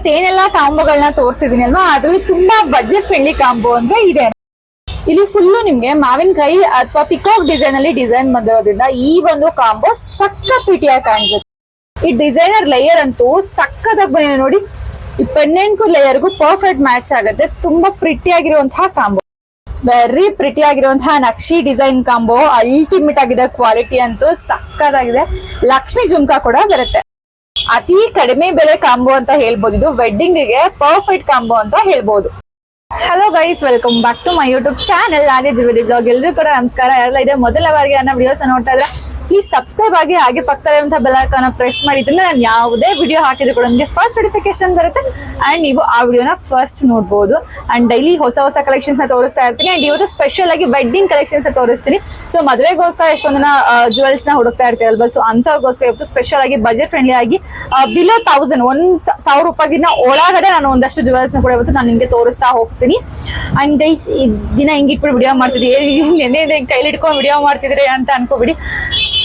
ಇವತ್ತೇನೆಲ್ಲ ಕಾಂಬೋಗಳನ್ನ ತೋರಿಸಿದೀನಿ ಅಲ್ವಾ? ಅದ್ರಲ್ಲಿ ತುಂಬಾ ಬಜೆಟ್ ಫ್ರೆಂಡ್ಲಿ ಕಾಂಬೋ ಅಂದ್ರೆ ಇದೆ. ಇಲ್ಲಿ ಫುಲ್ಲು ನಿಮ್ಗೆ ಮಾವಿನಕಾಯಿ ಅಥವಾ ಪಿಕಾಕ್ ಡಿಸೈನ್ ಅಲ್ಲಿ ಡಿಸೈನ್ ಬಂದಿರೋದ್ರಿಂದ ಈ ಒಂದು ಕಾಂಬೋ ಸಕ್ಕ ಪಿಟಿಯಾಗಿ ಕಾಣಿಸುತ್ತೆ. ಈ ಡಿಸೈನರ್ ಲೇಯರ್ ಅಂತೂ ಸಕ್ಕದಾಗ ಬಂದಿದೆ ನೋಡಿ. ಈ ಪೆಂಡೆಂಟ್ಗೂ ಲೇಯರ್ಗೂ ಪರ್ಫೆಕ್ಟ್ ಮ್ಯಾಚ್ ಆಗುತ್ತೆ. ತುಂಬಾ ಪ್ರಿಟಿ ಆಗಿರುವಂತಹ ಕಾಂಬೋ. ವೆರಿ ಪ್ರಿಟಿ ಆಗಿರುವಂತಹ ನಕ್ಷಿ ಡಿಸೈನ್ ಕಾಂಬೋ. ಅಲ್ಟಿಮೇಟ್ ಆಗಿದೆ ಕ್ವಾಲಿಟಿ ಅಂತೂ ಸಕ್ಕದಾಗಿದೆ ಲಕ್ಷ್ಮಿ ಜುಮ್ಕಾ ಕೂಡ ಬರುತ್ತೆ. ಅತಿ ಕಡಿಮೆ ಬೆಲೆ ಕಾಂಬೋ ಅಂತ ಹೇಳ್ಬೋದು. ಇದು ವೆಡ್ಡಿಂಗ್ಗೆ ಪರ್ಫೆಕ್ಟ್ ಕಾಂಬೋ ಅಂತ ಹೇಳ್ಬೋದು. Hello guys welcome back to my YouTube channel ನಾನೇ ಜಿವಿಡಿ ಬ್ಲಾಗ್ ಎಲ್ಲರೂ ಕೂಡ ನಮಸ್ಕಾರ. ಎಲ್ಲ ಇದೆ ಮೊದಲ ಬಾರಿಗೆ ನನ್ನ ವಿಡಿಯೋಸ್ ನೋಡ್ತಾ ಇದ್ರೆ ಪ್ಲೀಸ್ ಸಬ್ಸ್ಕ್ರೈಬ್ ಆಗಿ ಹಾಗೆ ಪಕ್ಕದಲ್ಲಿರುವಂತಹ ಬೆಲ್ ಐಕಾನ್ ಪ್ರೆಸ್ ಮಾಡಿದ್ರೆ ನಾನು ಯಾವುದೇ ವಿಡಿಯೋ ಹಾಕಿದ್ರು ಕೂಡ ನಿಮಗೆ ಫಸ್ಟ್ ನೋಟಿಫಿಕೇಶನ್ ಬರುತ್ತೆ ಅಂಡ್ ನೀವು ಆ ವಿಡಿಯೋನ ಫಸ್ಟ್ ನೋಡ್ಬೋದು ಅಂಡ್ ಡೈಲಿ ಹೊಸ ಹೊಸ ಕಲೆಕ್ಷನ್ಸ್ನ ತೋರಿಸ್ತಾ ಇರ್ತೀನಿ ಅಂಡ್ ಇವತ್ತು ಸ್ಪೆಷಲ್ ಆಗಿ ವೆಡ್ಡಿಂಗ್ ಕಲೆಕ್ಷನ್ಸ್ ತೋರಿಸ್ತೀನಿ ಸೊ ಮದುವೆಗೋಸ್ಕರ ಎಷ್ಟೊಂದನ್ನ ಜುವೆಲ್ಸ್ನ ಹುಡುಕ್ತಾ ಇರ್ತೀರಲ್ವಾ ಸೊ ಅಂತವ್ರಿಗೋಸ್ಕರ ಇವತ್ತು ಸ್ಪೆಷಲ್ ಆಗಿ ಬಜೆಟ್ ಫ್ರೆಂಡ್ಲಿ ಆಗಿ ಬಿಲೋ ತೌಸಂಡ್ ಒಂದ್ ಸಾವಿರ ರೂಪಾಯಿಗಿನ ಒಳಗಡೆ ನಾನು ಒಂದಷ್ಟು ಜುವೆಲ್ಸ್ನ ಕೂಡ ಇವತ್ತು ನಾನು ನಿಮಗೆ ತೋರಿಸ್ತಾ ಹೋಗ್ತೀನಿ ಅಂಡ್ ಗೈಸ್ ಈ ದಿನ ಹಿಂಗಿಟ್ಬಿಟ್ಟು ವಿಡಿಯೋ ಮಾಡ್ತಿದ್ದೆ ನೆನ್ನೆ ಕೈಲಿ ಇಟ್ಕೊಂಡು ವಿಡಿಯೋ ಮಾಡ್ತಿದ್ರೆ ಅಂತ ಅನ್ಕೋಬಿಡಿ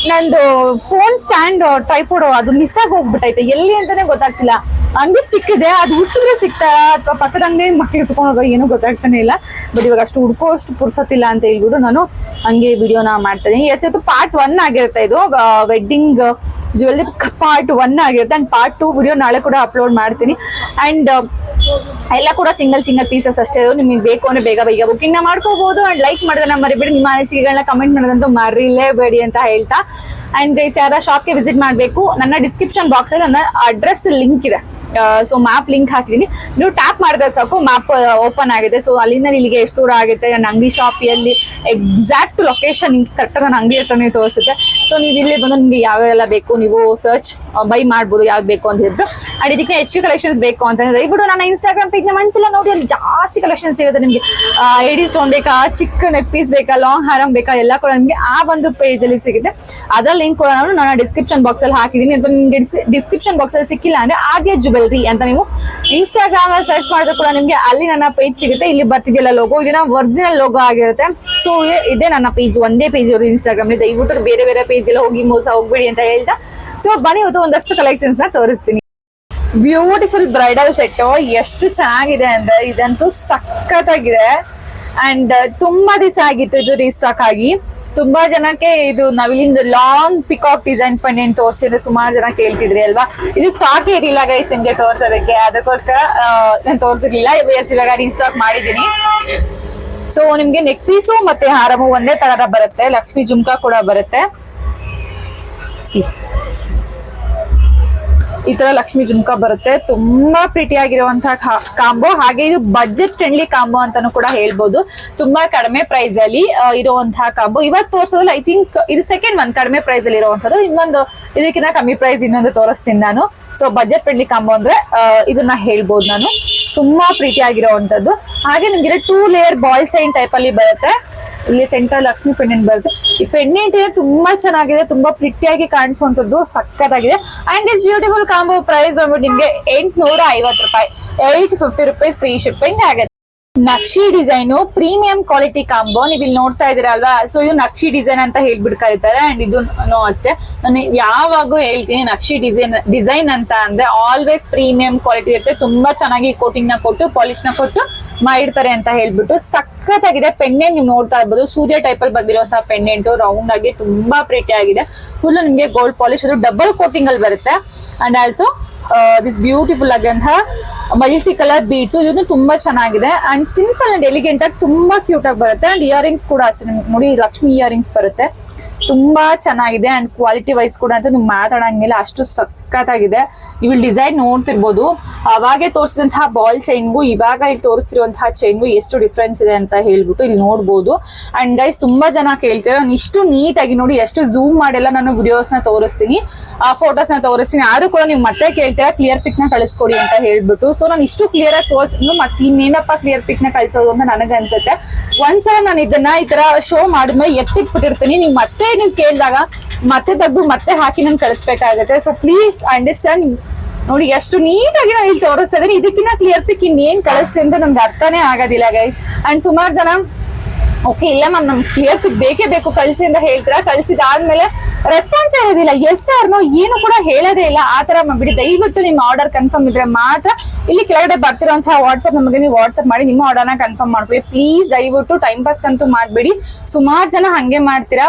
ನಂದು ಫೋನ್ ಸ್ಟ್ಯಾಂಡ್ ಟೈಪೋಡ್ ಅದು ಮಿಸ್ ಆಗಿ ಹೋಗ್ಬಿಟ್ಟೈತೆ. ಎಲ್ಲಿ ಅಂತಾನೆ ಗೊತ್ತಾಗ್ತಿಲ್ಲ. ಅಂಗಡಿ ಚಿಕ್ಕಿದೆ, ಅದು ಹುಟ್ಟಿದ್ರೆ ಸಿಗ್ತಾ ಅಥವಾ ಪಕ್ಕದ ಅಂಗಡಿ ಮಕ್ಕಳು ಇಟ್ಕೊಂಡು ಹೋಗೋ ಏನೂ ಗೊತ್ತಾಗ್ತಾನೆ ಇಲ್ಲ. ಬಟ್ ಇವಾಗ ಅಷ್ಟು ಹುಡ್ಕೋಷ್ಟು ಪುರ್ಸತ್ತಿಲ್ಲ ಅಂತ ಹೇಳ್ಬಿಟ್ಟು ನಾನು ಹಂಗೆ ವಿಡಿಯೋನ ಮಾಡ್ತೀನಿ. ಎಸ್ ಇವತ್ತು ಪಾರ್ಟ್ ಒನ್ ಆಗಿರುತ್ತೆ ಇದು. ವೆಡ್ಡಿಂಗ್ ಜ್ಯುವೆಲ್ಲರಿ ಪಾರ್ಟ್ ಒನ್ ಆಗಿರುತ್ತೆ. ಆ್ಯಂಡ್ ಪಾರ್ಟ್ ಟು ವಿಡಿಯೋ ನಾಳೆ ಕೂಡ ಅಪ್ಲೋಡ್ ಮಾಡ್ತೀನಿ. ಅಂಡ್ ಎಲ್ಲ ಕೂಡ ಸಿಂಗಲ್ ಸಿಂಗಲ್ ಪೀಸಸ್ ಅಷ್ಟೇ. ನಿಮಗೆ ಬೇಕು ಅಂದ್ರೆ ಬೇಗ ಬೇಗ ಬುಕ್ಕಿಂಗ್ನ ಮಾಡ್ಕೋಬಹುದು ಅಂಡ್ ಲೈಕ್ ನಮ್ಮ ಮರಿಬೇಡಿ. ನಿಮ್ಮ ಅನಿಸಿಕೆಗಳನ್ನ ಕಮೆಂಟ್ ಮಾಡೋದಂತೂ ಮರಿಲೇಬೇಡಿ ಅಂತ ಹೇಳ್ತಾ. ಅಂಡ್ ಗೈಸ್ ಯಾರ ಶಾಪ್ಗೆ ವಿಸಿಟ್ ಮಾಡಬೇಕು, ನನ್ನ ಡಿಸ್ಕ್ರಿಪ್ಷನ್ ಬಾಕ್ಸ್ ಅಲ್ಲಿ ನನ್ನ ಅಡ್ರೆಸ್ ಲಿಂಕ್ ಇದೆ. ಸೊ ಮ್ಯಾಪ್ ಲಿಂಕ್ ಹಾಕಿದೀನಿ. ನೀವು ಟ್ಯಾಪ್ ಮಾಡಿದ್ರೆ ಸಾಕು ಮ್ಯಾಪ್ ಓಪನ್ ಆಗಿದೆ. ಸೊ ಅಲ್ಲಿಂದ ಇಲ್ಲಿಗೆ ಎಷ್ಟು ದೂರ ಆಗುತ್ತೆ? ನನ್ನ ಅಂಗಡಿ ಶಾಪ್ ಎಲ್ಲಿ? ಎಕ್ಸಾಕ್ಟ್ ಲೊಕೇಶನ್ ಕರೆಕ್ಟ್ ನನ್ನ ಅಂಗಡಿ ಹತ್ರನೇ ತೋರಿಸುತ್ತೆ. ಸೊ ನೀವು ಇಲ್ಲಿ ಬಂದು ನಿಮಗೆ ಯಾವ್ಯಾವೆಲ್ಲ ಬೇಕು, ನೀವು ಸರ್ಚ್ ಬೈ ಮಾಡ್ಬೋದು, ಯಾವ್ದು ಬೇಕು ಅಂತ ಹೇಳಿದ್ರು. ಅಂಡ್ ಇದಕ್ಕೆ ಹೆಚ್ಚು ಕಲೆಕ್ಷನ್ಸ್ ಬೇಕು ಅಂತ ದಯವಿಟ್ಟು ನನ್ನ ಇನ್ಸ್ಟಾಗ್ರಾಮ್ ಪೇಜ್ನ ಮನಸ್ಸಿಲ್ಲ ನೋಡಿ, ಅಲ್ಲಿ ಜಾಸ್ತಿ ಕಲೆಕ್ಷನ್ಸ್ ಸಿಗುತ್ತೆ ನಿಮಗೆ. ಐಡಿ ಸ್ಟೋನ್ ಬೇಕಾ, ಚಿಕ್ಕ ನೆಕ್ ಪೀಸ್ ಬೇಕಾ ಲಾಂಗ್ ಹಾರಂ ಬೇಕಾ, ಎಲ್ಲ ಕೂಡ ನಿಮಗೆ ಆ ಒಂದು ಪೇಜ್ ಅಲ್ಲಿ ಸಿಗುತ್ತೆ. ಅದರ ಲಿಂಕ್ ಕೂಡ ನಾನು ನನ್ನ ಡಿಸ್ಕ್ರಿಪ್ಷನ್ ಬಾಕ್ಸ್ ಅಲ್ಲಿ ಹಾಕಿದ್ದೀನಿ. ಅಥವಾ ನಿಮಗೆ ಡಿಸ್ಕ್ರಿಪ್ಷನ್ ಬಾಕ್ಸ್ ಅಲ್ಲಿ ಸಿಕ್ಕಿಲ್ಲ ಅಂದ್ರೆ ಆದ್ಯ ಜುವೆಲ್ರಿ ಅಂತ ನೀವು ಇನ್ಸ್ಟಾಗ್ರಾಮ್ ಅಲ್ಲಿ ಸರ್ಚ್ ಮಾಡಿದ್ರೆ ಕೂಡ ನಿಮಗೆ ಅಲ್ಲಿ ನನ್ನ ಪೇಜ್ ಸಿಗುತ್ತೆ. ಇಲ್ಲಿ ಬರ್ತಿದೆಯಲ್ಲ ಲೋಗೋ ಇದನ್ನ ಒರಿಜಿನಲ್ ಲೋಗೋ ಆಗಿರುತ್ತೆ. ಸೊ ಇದೇ ನನ್ನ ಪೇಜ್ ಒಂದೇ ಪೇಜ್ ಇರೋದು ಇನ್ಸ್ಟಾಗ್ರಾಮ್ ದಯವಿಟ್ಟು ಬೇರೆ ಬೇರೆ ಪೇಜ್ ಎಲ್ಲ ಹೋಗಿ ಮೋಸ ಹೋಗ್ಬೇಡಿ ಅಂತ ಹೇಳ್ತಾ. ಸೊ ಬನ್ನಿ, ಇವತ್ತು ಒಂದಷ್ಟು ಕಲೆಕ್ಷನ್ಸ್ನ ತೋರಿಸ್ತೀನಿ. ಬ್ಯೂಟಿಫುಲ್ ಬ್ರೈಡಲ್ ಸೆಟ್ ಎಷ್ಟು ಚೆನ್ನಾಗಿದೆ ಅಂದ್ರೆ ಇದಂತೂ ಸಖತ್ತಾಗಿದೆ. ಅಂಡ್ ತುಂಬಾ ದಿವಸ ಆಗಿತ್ತು ಇದು ರೀಸ್ಟಾಕ್ ಆಗಿ. ತುಂಬಾ ಜನಕ್ಕೆ ಇದು ನಾವಿಲ್ಲಿಂದ ಲಾಂಗ್ ಪಿಕಾಕ್ ಡಿಸೈನ್ ಪೆಂಡೆಂಟ್ ತೋರಿಸಿದ್ರೆ ಸುಮಾರು ಜನ ಕೇಳ್ತಿದ್ರಿ ಅಲ್ವಾ? ಇದು ಸ್ಟಾಕ್ ಇರಲಿಲ್ಲ ಗೈಸ್ ನಿಮ್ಗೆ ತೋರ್ಸೋದಕ್ಕೆ. ಅದಕ್ಕೋಸ್ಕರ ನಾನು ತೋರ್ಸಿರ್ಲಿಲ್ಲ. ಇವಾಗ ರೀಸ್ಟಾಕ್ ಮಾಡಿದ್ದೀನಿ. ಸೊ ನಿಮ್ಗೆ ನೆಕ್ ಪೀಸು ಮತ್ತೆ ಹಾರಮು ಒಂದೇ ತರ ಬರುತ್ತೆ. ಲಕ್ಷ್ಮಿ ಜುಮ್ಕಾ ಕೂಡ ಬರುತ್ತೆ. ಸಿ ಈ ತರ ಲಕ್ಷ್ಮಿ ಜುಮ್ಕಾ ಬರುತ್ತೆ. ತುಂಬಾ ಪ್ರೀತಿ ಆಗಿರುವಂತಹ ಕಾಂಬೋ. ಹಾಗೆ ಇದು ಬಜೆಟ್ ಫ್ರೆಂಡ್ಲಿ ಕಾಂಬೋ ಅಂತಾನು ಕೂಡ ಹೇಳ್ಬೋದು. ತುಂಬಾ ಕಡಿಮೆ ಪ್ರೈಸ್ ಅಲ್ಲಿ ಇರುವಂತಹ ಕಾಂಬೋ. ಇವತ್ತು ತೋರಿಸೋದ್ರಲ್ಲಿ ಐ ಥಿಂಕ್ ಇದು ಸೆಕೆಂಡ್ ಒಂದ್ ಕಡಿಮೆ ಪ್ರೈಸ್ ಅಲ್ಲಿ ಇರುವಂತದ್ದು ಇನ್ನೊಂದು, ಇದಕ್ಕಿಂತ ಕಮ್ಮಿ ಪ್ರೈಸ್ ಇನ್ನೊಂದು ತೋರಿಸ್ತೀನಿ ನಾನು. ಸೊ ಬಜೆಟ್ ಫ್ರೆಂಡ್ಲಿ ಕಾಂಬೋ ಅಂದ್ರೆ ಇದನ್ನ ಹೇಳ್ಬೋದು ನಾನು. ತುಂಬಾ ಪ್ರೀತಿ ಆಗಿರುವಂತದ್ದು ಹಾಗೆ ನಿಮ್ಗೆ two layer ball chain type ಅಲ್ಲಿ ಬರುತ್ತೆ. ಇಲ್ಲಿ ಸೆಂಟರ್ ಲಕ್ಷ್ಮಿ ಪೆಂಡೆಂಟ್ ಬರುತ್ತೆ. ಈ ಪೆಂಡೆಂಟ್ ತುಂಬಾ ಚೆನ್ನಾಗಿದೆ, ತುಂಬಾ ಪ್ರಿಟಿಯಾಗಿ ಕಾಣಿಸುವಂತದ್ದು ಸಕ್ಕತ್ತಾಗಿದೆ. And is beautiful combo price ಬಂದ್ಬಿಟ್ಟು ನಿಮ್ಗೆ ಎಂಟ್ನೂರ ಐವತ್ತು ರೂಪಾಯಿ. Eight fifty rupees free shipping ಆಗುತ್ತೆ. ನಕ್ಷಿ ಡಿಸೈನು ಪ್ರೀಮಿಯಂ ಕ್ವಾಲಿಟಿ ಕಾಂಬೋ ನೀವು ಇಲ್ಲಿ ನೋಡ್ತಾ ಇದೀರ ಅಲ್ವಾ ಸೊ ಇದು ನಕ್ಷಿ ಡಿಸೈನ್ ಅಂತ ಹೇಳ್ಬಿಟ್ಟು ಕರೀತಾರೆ ಅಂಡ್ ಇದು ಅಷ್ಟೇ. ನಾನು ಯಾವಾಗೂ ಹೇಳ್ತೀನಿ ನಕ್ಷಿ ಡಿಸೈನ್ ಡಿಸೈನ್ ಅಂತ ಅಂದ್ರೆ ಆಲ್ವೇಸ್ ಪ್ರೀಮಿಯಂ ಕ್ವಾಲಿಟಿ ಇರುತ್ತೆ. ತುಂಬಾ ಚೆನ್ನಾಗಿ ಕೋಟಿಂಗ್ನ ಕೊಟ್ಟು ಪಾಲಿಶ್ನ ಕೊಟ್ಟು ಮಾಡಿರ್ತಾರೆ ಅಂತ ಹೇಳ್ಬಿಟ್ಟು ಸಖತ್ತಾಗಿದೆ. ಪೆಂಡೆಂಟ್ ನೀವು ನೋಡ್ತಾ ಇರ್ಬೋದು. ಸೂರ್ಯ ಟೈಪ್ ಅಲ್ಲಿ ಬಂದಿರುವಂತಹ ಪೆಂಡೆಂಟ್ ರೌಂಡ್ ಆಗಿ ತುಂಬಾ ಪ್ರೀಟಿ ಆಗಿದೆ. ಫುಲ್ ನಿಮ್ಗೆ ಗೋಲ್ಡ್ ಪಾಲಿಶ್ ಅದು ಡಬಲ್ ಕೋಟಿಂಗ್ ಅಲ್ಲಿ ಬರುತ್ತೆ. ಅಂಡ್ ಆಲ್ಸೋ ದಿಸ್ ಬ್ಯೂಟಿಫುಲ್ ಆಗಿರುವಂತಹ ಮಲ್ಟಿ ಕಲರ್ ಬೀಡ್ಸ್ ಇದು ತುಂಬಾ ಚೆನ್ನಾಗಿದೆ. ಅಂಡ್ ಸಿಂಪಲ್ ಅಂಡ್ ಎಲಿಗೆಂಟ್ ಆಗಿ ತುಂಬಾ ಕ್ಯೂಟ್ ಆಗಿ ಬರುತ್ತೆ. ಅಂಡ್ ಇಯರಿಂಗ್ಸ್ ಕೂಡ ಅಷ್ಟೇ. ನೋಡಿ ಲಕ್ಷ್ಮಿ ಇಯರಿಂಗ್ಸ್ ಬರುತ್ತೆ. ತುಂಬಾ ಚೆನ್ನಾಗಿದೆ ಅಂಡ್ ಕ್ವಾಲಿಟಿ ವೈಸ್ ಕೂಡ ಅಂತೂ ನೀವು ಮಾತಾಡಂಗಿಲ್ಲ, ಅಷ್ಟು ಸಖತ್ತಾಗಿದೆ. ಇಲ್ಲಿ ಡಿಸೈನ್ ನೋಡ್ತಿರ್ಬೋದು. ಅವಾಗೆ ತೋರಿಸಿದಂತಹ ಬಾಲ್ ಚೈನ್ಗೂ ಇವಾಗ ಇಲ್ಲಿ ತೋರಿಸ್ತಿರುವಂತಹ ಚೈನ್ಗೂ ಎಷ್ಟು ಡಿಫ್ರೆನ್ಸ್ ಇದೆ ಅಂತ ಹೇಳ್ಬಿಟ್ಟು ಇಲ್ಲಿ ನೋಡ್ಬೋದು. ಅಂಡ್ ಗೈಸ್ ತುಂಬಾ ಜನ ಕೇಳ್ತಾರೆ, ನಾನು ಇಷ್ಟು ನೀಟಾಗಿ ನೋಡಿ ಎಷ್ಟು ಝೂಮ್ ಮಾಡೆಲ್ಲ ನಾನು ವಿಡಿಯೋಸ್ನ ತೋರಿಸ್ತೀನಿ. ಆ ಫೋಟೋಸ್ನ ತೋರಿಸ್ತೀನಿ. ಆದ್ರೂ ಕೂಡ ನೀವು ಮತ್ತೆ ಕೇಳ್ತೀರಾ ಕ್ಲಿಯರ್ ಪಿಕ್ನ ಕಳಿಸ್ಕೊಡಿ ಅಂತ ಹೇಳ್ಬಿಟ್ಟು. ಸೊ ನಾನು ಇಷ್ಟು ಕ್ಲಿಯರ್ ಆಗಿ ತೋರಿಸಿದ್ನು ಮತ್ತೆ ಇನ್ನೇನಪ್ಪ ಕ್ಲಿಯರ್ ಪಿಕ್ನ ಕಳ್ಸೋದು ಅಂತ ನನಗನ್ಸುತ್ತೆ. ಒಂದ್ಸಲ ನಾನು ಇದನ್ನ ಈ ತರ ಶೋ ಮಾಡಿದ್ಮೇಲೆ ಎತ್ತಿಟ್ಬಿಟ್ಟಿರ್ತೀನಿ. ನೀವು ಮತ್ತೆ ನೀವು ಕೇಳಿದಾಗ ಮತ್ತೆ ತೆಗೆದು ಮತ್ತೆ ಹಾಕಿ ನಾನು ಕಳಿಸ್ಬೇಕಾಗತ್ತೆ. ಸೊ ಪ್ಲೀಸ್ ಅಂಡರ್ಸ್ಟ್ಯಾಂಡ್ ನೋಡಿ, ಎಷ್ಟು ನೀಟಾಗಿ ನಾನು ಇಲ್ಲಿ ತೋರಿಸ್ತಾ ಇದ್ದೀನಿ ಇದಕ್ಕಿಂತ ಕ್ಲಿಯರ್ ಪಿಕ್ ಇನ್ನೇನ್ ಕಳಿಸ್ತೀನಿ ಅಂತ ನಮ್ಗೆ ಅರ್ಥನೇ ಆಗೋದಿಲ್ಲ ಗೈಸ್ ಅಂಡ್ ಸುಮಾರು ಜನ ಓಕೆ ಇಲ್ಲ ಮ್ಯಾಮ್ ನಮ್ಗೆ ಕ್ಲಿಯರ್ ಬೇಕೇ ಬೇಕು. ಕಳಿಸಿ ಅಂತ ಹೇಳ್ತೀರಾ? ಕಳಿಸಿದಾದ್ಮೇಲೆ ರೆಸ್ಪಾನ್ಸ್ ಇರೋದಿಲ್ಲ. ಎಸ್ ನೋ ಏನು ಕೂಡ ಹೇಳೋದೇ ಇಲ್ಲ. ಆ ತರ ಮಾಡ್ಬಿಡಿ ದಯವಿಟ್ಟು ನಿಮ್ಮ ಆರ್ಡರ್ ಕನ್ಫರ್ಮ್ ಇದ್ರೆ ಮಾತ್ರ ಇಲ್ಲಿ ಕೆಳಗಡೆ ಬರ್ತಿರೋಂತಹ ವಾಟ್ಸ್ಆಪ್ ನಮಗೆ ನೀವು ವಾಟ್ಸ್ಆಪ್ ಮಾಡಿ ನಿಮ್ಮ ಆರ್ಡರ್ನ ಕನ್ಫರ್ಮ್ ಮಾಡ್ಕೊಳ್ಳಿ. ಪ್ಲೀಸ್ ದಯವಿಟ್ಟು ಟೈಮ್ ಪಾಸ್ ಅಂತೂ ಮಾಡಬೇಡಿ. ಸುಮಾರು ಜನ ಹಂಗೆ ಮಾಡ್ತೀರಾ?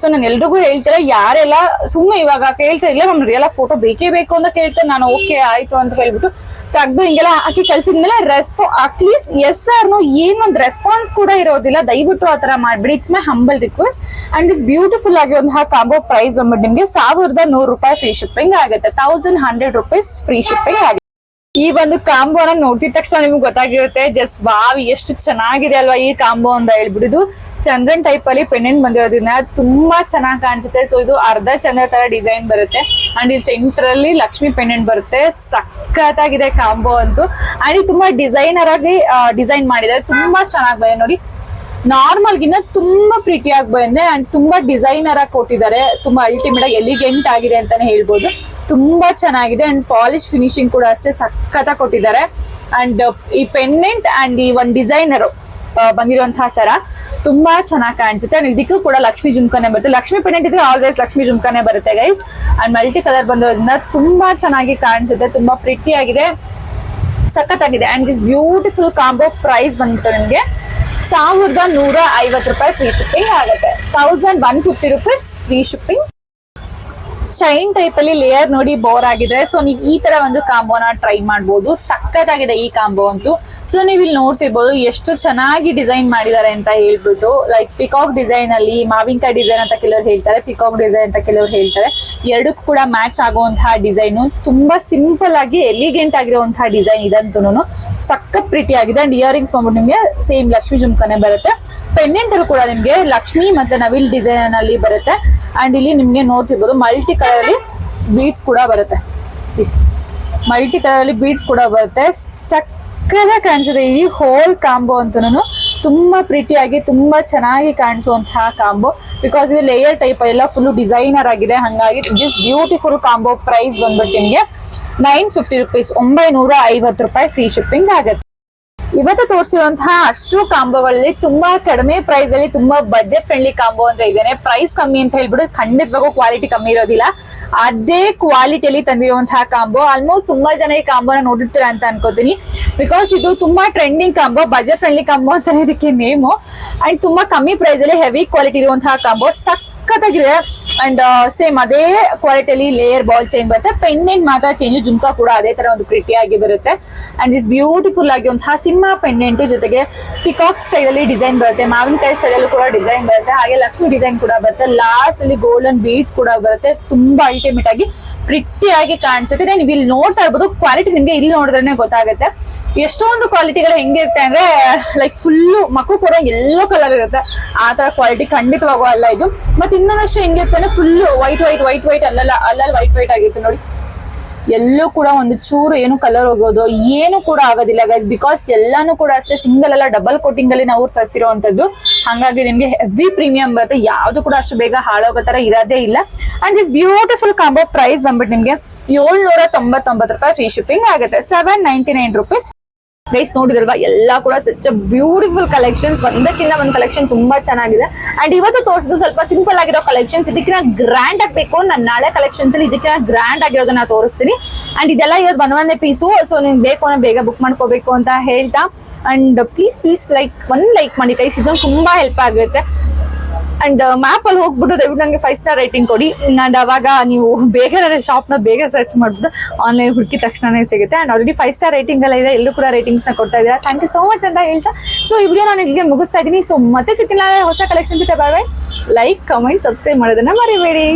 ಸೊ ನಾನು ಎಲ್ರಿಗೂ ಹೇಳ್ತೀರಾ, ಯಾರೆಲ್ಲ ಸುಮ್ಮನೆ ಇವಾಗ ಕೇಳ್ತಾ ಇಲ್ಲ ಮ್ಯಾಮ್ ರಿಯಲ್ ಫೋಟೋ ಬೇಕೇ ಬೇಕು ಅಂತ ಕೇಳ್ತಾರೆ ನಾನು ಓಕೆ ಆಯ್ತು ಅಂತ ಹೇಳ್ಬಿಟ್ಟು ತೆಗ್ದು ಹಿಂಗೆಲ್ಲ ಹಾಕಿ ಕಳ್ಸಿದ್ಮೇಲೆ ರೆಸ್ಪಾ ಅಟ್ಲೀಸ್ಟ್ ಎಸ್ ಆರ್ನು ಏನೊಂದು ರೆಸ್ಪಾನ್ಸ್ ಕೂಡ ಇರೋದಿಲ್ಲ. ದಯವಿಟ್ಟು ಆ ತರ ಮಾಡ್ಬಿಡಿ. It's my humble request and is beautiful ಆಗಿರುವಂತಹ ಕಾಂಬೋ ಪ್ರೈಸ್ ಬಂದ್ಬಿಟ್ಟು ನಿಮ್ಗೆ ಸಾವಿರದ ನೂರು ರೂಪಾಯಿ ಫ್ರೀ ಶಿಪ್ಪಿಂಗ್ ಆಗುತ್ತೆ. Thousand hundred rupees free shipping ಆಗುತ್ತೆ ಈ ಒಂದು ಕಾಂಬೋನ ನೋಡಿದ ತಕ್ಷಣ ನಿಮ್ಗೆ ಗೊತ್ತಾಗಿರುತ್ತೆ. ಜಸ್ಟ್ ವಾವ್, ಎಷ್ಟು ಚೆನ್ನಾಗಿದೆ ಅಲ್ವಾ ಈ ಕಾಂಬೋ ಅಂತ ಹೇಳ್ಬಿಡುದು. ಚಂದ್ರನ್ ಟೈಪ್ ಅಲ್ಲಿ ಪೆಂಡೆಂಟ್ ಬಂದಿರೋದ್ರಿಂದ ತುಂಬಾ ಚೆನ್ನಾಗಿ ಕಾಣಿಸುತ್ತೆ. ಸೊ ಇದು ಅರ್ಧ ಚಂದ್ರ ತರ ಡಿಸೈನ್ ಬರುತ್ತೆ. ಅಂಡ್ ಇಲ್ಲಿ ಸೆಂಟರ್ ಅಲ್ಲಿ ಲಕ್ಷ್ಮಿ ಪೆಂಡೆಂಟ್ ಬರುತ್ತೆ. ಸಖತ್ತಾಗಿದೆ ಕಾಂಬೋ ಅಂತೂ. ಅಂಡ್ ತುಂಬಾ ಡಿಸೈನರ್ ಆಗಿ ಡಿಸೈನ್ ಮಾಡಿದ್ದಾರೆ. ತುಂಬಾ ಚೆನ್ನಾಗಿ ಬಂದಿದೆ ನೋಡಿ. ನಾರ್ಮಲ್ ಗಿನ್ನ ತುಂಬಾ ಪ್ರಿಟಿ ಆಗಿ ಬಂದೆ ಅಂಡ್ ತುಂಬಾ ಡಿಸೈನರ್ ಆಗಿ ಕೊಟ್ಟಿದ್ದಾರೆ. ತುಂಬಾ ಅಲ್ಟಿಮೇಟ್ ಆಗಿ ಎಲಿಗೆಂಟ್ ಆಗಿದೆ ಅಂತಾನೆ ಹೇಳ್ಬೋದು. ತುಂಬಾ ಚೆನ್ನಾಗಿದೆ ಅಂಡ್ ಪಾಲಿಶ್ ಫಿನಿಶಿಂಗ್ ಕೂಡ ಅಷ್ಟೇ ಸಖತ್ತಾಗಿ ಕೊಟ್ಟಿದ್ದಾರೆ. ಅಂಡ್ ಈ ಪೆಂಡೆಂಟ್ ಅಂಡ್ ಈ ಒಂದು ಡಿಸೈನರ್ ಬಂದಿರುವಂತಹ ಸರ ತುಂಬಾ ಚೆನ್ನಾಗಿ ಕಾಣಿಸುತ್ತೆ. ಅಂಡ್ ಇದಕ್ಕೂ ಕೂಡ ಲಕ್ಷ್ಮಿ ಜುಮ್ಕಾನೆ ಬರುತ್ತೆ. ಲಕ್ಷ್ಮಿ ಪೆಂಡೆಂಟ್ ಇದ್ರೆ ಆಲ್ವೇಸ್ ಲಕ್ಷ್ಮಿ ಜುಮ್ಕಾನೆ ಬರುತ್ತೆ ಗೈಸ್ ಅಂಡ್ ಮಲ್ಟಿ ಕಲರ್ ಬಂದಿರೋದ್ರಿಂದ ತುಂಬಾ ಚೆನ್ನಾಗಿ ಕಾಣಿಸುತ್ತೆ. ತುಂಬಾ ಪ್ರಿಟಿ ಆಗಿದೆ. ಸಖತ್ತಾಗಿದೆ. And this beautiful combo price ಬಂದ್ಬಿಟ್ಟು ನಿಮಗೆ. ಸಾವಿರದ ನೂರ ಐವತ್ತು ರೂಪಾಯಿ ಫ್ರೀ ಶಿಪ್ಪಿಂಗ್ ಆಗುತ್ತೆ. Thousand one fifty rupees free shipping shine type ಅಲ್ಲಿ ಲೇಯರ್ ನೋಡಿ ಬೋರ್ ಆಗಿದ್ರೆ ಸೊ ನೀವು ಈ ತರ ಒಂದು ಕಾಂಬೋನ ಟ್ರೈ ಮಾಡ್ಬೋದು. ಸಖತ್ತಾಗಿದೆ ಈ ಕಾಂಬೋ ಅಂತೂ. ಸೊ ನೀವು ಇಲ್ಲಿ ನೋಡ್ತಿರ್ಬೋದು ಎಷ್ಟು ಚೆನ್ನಾಗಿ ಡಿಸೈನ್ ಮಾಡಿದ್ದಾರೆ ಅಂತ ಹೇಳ್ಬಿಟ್ಟು ಲೈಕ್ ಪಿಕಾಕ್ ಡಿಸೈನ್ ಅಲ್ಲಿ, ಮಾವಿನಕಾಯಿ ಡಿಸೈನ್ ಅಂತ ಕೆಲವರು ಹೇಳ್ತಾರೆ ಪಿಕಾಕ್ ಡಿಸೈನ್ ಅಂತ ಕೆಲವರು ಹೇಳ್ತಾರೆ. ಎರಡಕ್ಕೂ ಕೂಡ ಮ್ಯಾಚ್ ಆಗುವಂತಹ ಡಿಸೈನು ತುಂಬಾ ಸಿಂಪಲ್ ಆಗಿ ಎಲಿಗೆಂಟ್ ಆಗಿರುವಂತಹ ಡಿಸೈನ್ ಇದಂತೂ ಸಖತ್ ಪ್ರಿಟಿ ಆಗಿದೆ. ಅಂಡ್ ಇಯರಿಂಗ್ಸ್ ಬಂದ್ಬಿಟ್ಟು ನಿಮಗೆ ಸೇಮ್ ಲಕ್ಷ್ಮಿ ಜುಮ್ಕನೆ ಬರುತ್ತೆ. ಪೆಂಡೆಂಟ್ ಅಲ್ಲಿ ಕೂಡ ನಿಮಗೆ ಲಕ್ಷ್ಮಿ ಮತ್ತೆ ನವಿಲ್ ಡಿಸೈನ್ ಅಲ್ಲಿ ಬರುತ್ತೆ. ಅಂಡ್ ಇಲ್ಲಿ ನಿಮ್ಗೆ ನೋಡ್ತಿರ್ಬೋದು ಮಲ್ಟಿ ಕಲರ್ ಅಲ್ಲಿ ಬೀಡ್ಸ್ ಕೂಡ ಬರುತ್ತೆ. ಸಿ ಮಲ್ಟಿ ಕಲರ್ ಅಲ್ಲಿ ಬೀಡ್ಸ್ ಕೂಡ ಬರುತ್ತೆ. ಸಕ್ಕದಾಗಿ ಕಾಣಿಸುತ್ತೆ ಈ ಹೋಲ್ ಕಾಂಬೋ ಅಂತನೂ ತುಂಬಾ ಪ್ರೀತಿಯಾಗಿ ತುಂಬಾ ಚೆನ್ನಾಗಿ ಕಾಣಿಸುವಂತಹ ಕಾಂಬೋ ಬಿಕಾಸ್ ಇದು ಲೇಯರ್ ಟೈಪ್ ಎಲ್ಲ ಫುಲ್ ಡಿಸೈನರ್ ಆಗಿದೆ. ಹಂಗಾಗಿ ದಿಸ್ ಬ್ಯೂಟಿಫುಲ್ ಕಾಂಬೋ ಪ್ರೈಸ್ ಬಂದ್ಬಿಟ್ಟು ನಿಮಗೆ ನೈನ್ ಫಿಫ್ಟಿ ರುಪೀಸ್ ಒಂಬೈನೂರ ಐವತ್ತು ರೂಪಾಯಿ ಫ್ರೀ ಶಿಪ್ಪಿಂಗ್ ಆಗುತ್ತೆ. ಇವತ್ತು ತೋರಿಸಿರುವಂತಹ ಅಷ್ಟು ಕಾಂಬೋಗಳಲ್ಲಿ ತುಂಬಾ ಕಡಿಮೆ ಪ್ರೈಸ್ ಅಲ್ಲಿ ತುಂಬಾ ಬಜೆಟ್ ಫ್ರೆಂಡ್ಲಿ ಕಾಂಬೋ ಅಂತ ಇದ್ದೇನೆ ಪ್ರೈಸ್ ಕಮ್ಮಿ ಅಂತ ಹೇಳ್ಬಿಟ್ಟು ಖಂಡಿತವಾಗೂ ಕ್ವಾಲಿಟಿ ಕಮ್ಮಿ ಇರೋದಿಲ್ಲ. ಅದೇ ಕ್ವಾಲಿಟಿಯಲ್ಲಿ ತಂದಿರುವಂತಹ ಕಾಂಬೋ. ಆಲ್ಮೋಸ್ಟ್ ತುಂಬಾ ಜನ ಈ ಕಾಂಬೋನ ನೋಡಿರ್ತೀರಾ ಅಂತ ಅನ್ಕೋತೀನಿ. ಬಿಕಾಸ್ ಇದು ತುಂಬಾ trending combo budget friendly combo ಅಂತ ಇದಕ್ಕೆ ನೇಮು ಅಂಡ್ ತುಂಬಾ ಕಮ್ಮಿ ಪ್ರೈಸ್ ಅಲ್ಲಿ ಹೆವಿ ಕ್ವಾಲಿಟಿ ಇರುವಂತಹ ಕಾಂಬೋ. ಸಖತ್ತಾಗಿದೆ. ಅಂಡ್ ಸೇಮ್ ಅದೇ ಕ್ವಾಲಿಟಿಯಲ್ಲಿ ಲೇಯರ್ ಬಾಲ್ ಚೈನ್ ಬರುತ್ತೆ. ಪೆಂಡೆಂಟ್ ಮಾತ್ರ ಚೇಂಜ್ ಜುಮ್ಕಾ ಕೂಡ ಅದೇ ತರ ಒಂದು ಪ್ರಿಟಿ ಆಗಿ ಬರುತ್ತೆ. ಅಂಡ್ ಇಸ್ ಬ್ಯೂಟಿಫುಲ್ ಆಗಿ ಒಂತಹ ಸಿಂಹ ಪೆಂಡೆಂಟ್ ಜೊತೆಗೆ ಪಿಕಾಕ್ ಸ್ಟೈಲ್ ಅಲ್ಲಿ ಡಿಸೈನ್ ಬರುತ್ತೆ. ಮಾವಿನಕಾಯಿ ಸ್ಟೈಲ್ ಅಲ್ಲಿ ಕೂಡ ಡಿಸೈನ್ ಬರುತ್ತೆ. ಹಾಗೆ ಲಕ್ಷ್ಮಿ ಡಿಸೈನ್ ಕೂಡ ಬರುತ್ತೆ. ಲಾಸ್ಟ್ ಅಲ್ಲಿ ಗೋಲ್ಡನ್ ಬೀಡ್ಸ್ ಕೂಡ ಬರುತ್ತೆ. ತುಂಬಾ ಅಲ್ಟಿಮೇಟ್ ಆಗಿ ಪ್ರಿಟಿ ಆಗಿ ಕಾಣಿಸುತ್ತೆ. ನೀವು ಇಲ್ಲಿ ನೋಡ್ತಾ ಇರ್ಬೋದು. ಕ್ವಾಲಿಟಿ ನಿಮ್ಗೆ ಇಲ್ಲಿ ನೋಡಿದ್ರೆ ಗೊತ್ತಾಗುತ್ತೆ. ಎಷ್ಟೊಂದು ಕ್ವಾಲಿಟಿಗಳು ಹೆಂಗಿರುತ್ತೆ ಅಂದ್ರೆ ಲೈಕ್ ಫುಲ್ಲು ಮಕ್ಕಳು ಕೂಡ ಎಲ್ಲೋ ಕಲರ್ ಇರುತ್ತೆ. ಆ ತರ ಕ್ವಾಲಿಟಿ ಖಂಡಿತವಾಗೂ ಅಲ್ಲ ಇದು. ಮತ್ತೆ ಇನ್ನೊಂದಷ್ಟು ಹೆಂಗಿರುತ್ತೆ ಅಂದ್ರೆ full white white white white ಅಲ್ಲಲ್ಲ, ಅಲ್ಲಲ್ಲಿ ವೈಟ್ ವೈಟ್ ಆಗಿತ್ತು ನೋಡಿ. ಎಲ್ಲೂ ಕೂಡ ಒಂದು ಚೂರು ಏನು ಕಲರ್ ಹೋಗೋದು, ಏನು ಕೂಡ ಆಗೋದಿಲ್ಲ ಗೈಸ್ ಬಿಕಾಸ್ ಎಲ್ಲಾನು ಕೂಡ ಅಷ್ಟೇ ಸಿಂಗಲ್ ಅಲ್ಲ ಡಬಲ್ ಕೋಟಿಂಗ್ ಅಲ್ಲಿ ನಾವು ತರಿಸಿರುವಂತದ್ದು ಹಾಗಾಗಿ ನಿಮ್ಗೆ ಹೆವಿ ಪ್ರೀಮಿಯಂ ಬರುತ್ತೆ. ಯಾವ್ದು ಕೂಡ ಅಷ್ಟು ಬೇಗ ಹಾಳಾಗೋ ತರ ಇರೋದೇ ಇಲ್ಲ. And this beautiful combo price ಬಂದ್ಬಿಟ್ಟು ನಿಮ್ಗೆ ಏಳ್ನೂರ ತೊಂಬತ್ತೊಂಬತ್ತು ರೂಪಾಯಿ ಫ್ರೀ ಶಿಪ್ಪಿಂಗ್ ಆಗುತ್ತೆ. Seven ninety nine rupees guys ನೋಡಿದ್ರಲ್ವಾ? ಎಲ್ಲ ಕೂಡ ಸಚ್ ಬ್ಯೂಟಿಫುಲ್ ಕಲೆಕ್ಷನ್ಸ್ ಒಂದಕ್ಕಿಂತ ಒಂದು ಕಲೆಕ್ಷನ್ ತುಂಬಾ ಚೆನ್ನಾಗಿದೆ. ಅಂಡ್ ಇವತ್ತು ತೋರಿಸಿದ್ದು ಸ್ವಲ್ಪ ಸಿಂಪಲ್ ಆಗಿರೋ ಕಲೆಕ್ಷನ್ಸ್ ಇದಕ್ಕಿಂತ ಗ್ರ್ಯಾಂಡ್ ಆಗಬೇಕು ನಾನು ನಾಳೆ ಕಲೆಕ್ಷನ್ಸ್ ಅಲ್ಲಿ ಇದಕ್ಕಿಂತ ಗ್ರ್ಯಾಂಡ್ ಆಗಿರೋದನ್ನ ತೋರಿಸ್ತೀನಿ. ಅಂಡ್ ಇದೆಲ್ಲ ಇವತ್ತು ಒಂದ್ ಒಂದೇ ಪೀಸು ಸೊ ನಿಮ್ಗೆ ಬೇಕು ಅನ್ನೋ ಬೇಗ ಬುಕ್ ಮಾಡ್ಕೋಬೇಕು ಅಂತ ಹೇಳ್ತಾ. ಅಂಡ್ ಪ್ಲೀಸ್ ಪ್ಲೀಸ್ ಲೈಕ್ ಒಂದ್ ಲೈಕ್ ಮಾಡಿ. ಕೈಸ್ ಇದು ತುಂಬಾ ಹೆಲ್ಪ್ ಆಗುತ್ತೆ. ಅಂಡ್ ಮ್ಯಾಪ್ ಅಲ್ಲಿ ಹೋಗ್ಬಿಟ್ಟು ದಯವಿಟ್ಟು ನನಗೆ ಫೈವ್ ಸ್ಟಾರ್ ರೇಟಿಂಗ್ ಕೊಡಿ. ಅಂಡ್ ಅವಾಗ ನೀವು ಬೇಗ ಶಾಪ್ನ ಬೇಗ ಸರ್ಚ್ ಮಾಡ್ಬಿಟ್ಟು ಆನ್ಲೈನ್ ಹುಡುಕಿ ತಕ್ಷಣನೇ ಸಿಗುತ್ತೆ. And already five star rating ಎಲ್ಲ ಇದೆ. ಎಲ್ಲೂ ಕೂಡ ರೇಟಿಂಗ್ಸ್ನ ಕೊಡ್ತಾ ಇದ್ದೀರಾ. ಥ್ಯಾಂಕ್ ಯು ಸೋ ಮಚ್ ಅಂತ ಹೇಳ್ತಾ. ಸೊ ಈ ವಿಡಿಯೋ ನಾನು ಇಲ್ಲಿಗೆ ಮುಗಿಸ್ತಾ ಇದ್ದೀನಿ. ಸೊ ಮತ್ತೆ ಸಿಗ್ತೀನಿ ಹೊಸ ಕಲೆಕ್ಷನ್ ಜೊತೆ. ಬಾಯ್ ಲೈಕ್ ಕಮೆಂಟ್ ಸಬ್ಸ್ಕ್ರೈಬ್ ಮಾಡೋದನ್ನ ಮರಿಬೇಡಿ.